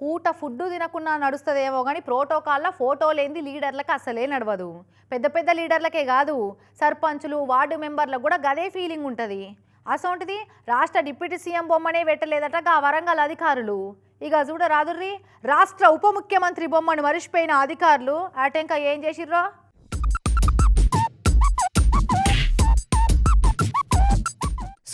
పూట ఫుడ్ తినకుండా నడుస్తుందేమో కానీ ప్రోటోకాల్లో ఫోటో లేనిది లీడర్లకు అసలే నడవదు. పెద్ద పెద్ద లీడర్లకే కాదు సర్పంచులు వార్డు మెంబర్లకు కూడా గదే ఫీలింగ్ ఉంటుంది. అసోంటిది రాష్ట్ర డిప్యూటీ సీఎం బొమ్మనే పెట్టలేదట వరంగల్ అధికారులు. ఇక చూడరాదుర్రి రాష్ట్ర ఉప ముఖ్యమంత్రి బొమ్మను మరిచిపోయిన అధికారులు అటెంక ఏం చేసిర్రో?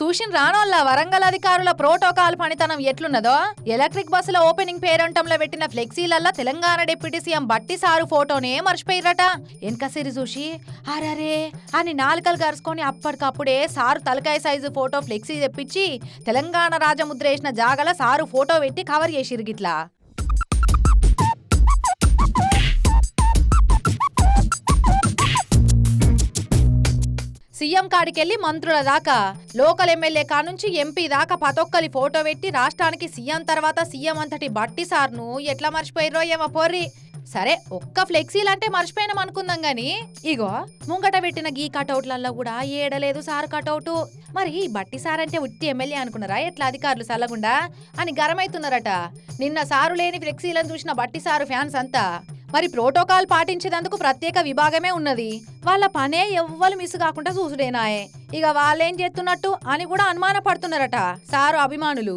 సూషన్ రానోళ్ళ వరంగల్ అధికారుల ప్రోటోకాల్ పనితనం ఎట్లున్నదో? ఎలక్ట్రిక్ బస్సుల ఓపెనింగ్ పేరంటంలో పెట్టిన ఫ్లెక్సీలల్లా Telangana deputy CM Bhatti sir ఫోటోనే మర్చిపోయిరట వెనక సిరి చూసి అరరే! అని నాలుకలు కరుసుకొని అప్పటికప్పుడే సారు తలకాయ సైజు ఫోటో ఫ్లెక్సీ తెప్పించి తెలంగాణ రాజముద్ర వేసిన జాగల సారు ఫోటో పెట్టి కవర్ చేసిరు గిట్లా. సీఎం కాడికెళ్ళి మంత్రుల దాకా లోకల్ ఎమ్మెల్యే కానుంచి ఎంపీ దాకా పతొక్కలి ఫోటో పెట్టి రాష్ట్రానికి సీఎం తర్వాత సీఎం అంతటి బట్టి సార్ను ఎట్లా మర్చిపోయిరో ఏమో పోర్రి. సరే ఒక్క ఫ్లెక్సీలంటే మర్చిపోయినాం అనుకుందాం గాని. ఇగో ముంగట పెట్టిన గీ కటౌట్లలో కూడా ఏడలేదు సార్ కటౌట్. మరి ఈ బట్టి సార్ అంటే ఉట్టి ఎమ్మెల్యే అనుకున్నారా? ఎట్లా అధికారులు సల్లగుండా? అని గరమైతున్నారట. నిన్న సారు లేని ఫ్లెక్సీలను చూసిన బట్టి సారు ఫ్యాన్స్ అంతా. మరి ప్రోటోకాల్ పాటించేందుకు ప్రత్యేక విభాగమే ఉన్నది. వాళ్ళ పనే ఎవ్వరు మిస్ కాకుండా చూసుడేనాయే. ఇక వాళ్ళేం చేస్తున్నట్టు అని కూడా అనుమానపడుతున్నారట సారు అభిమానులు.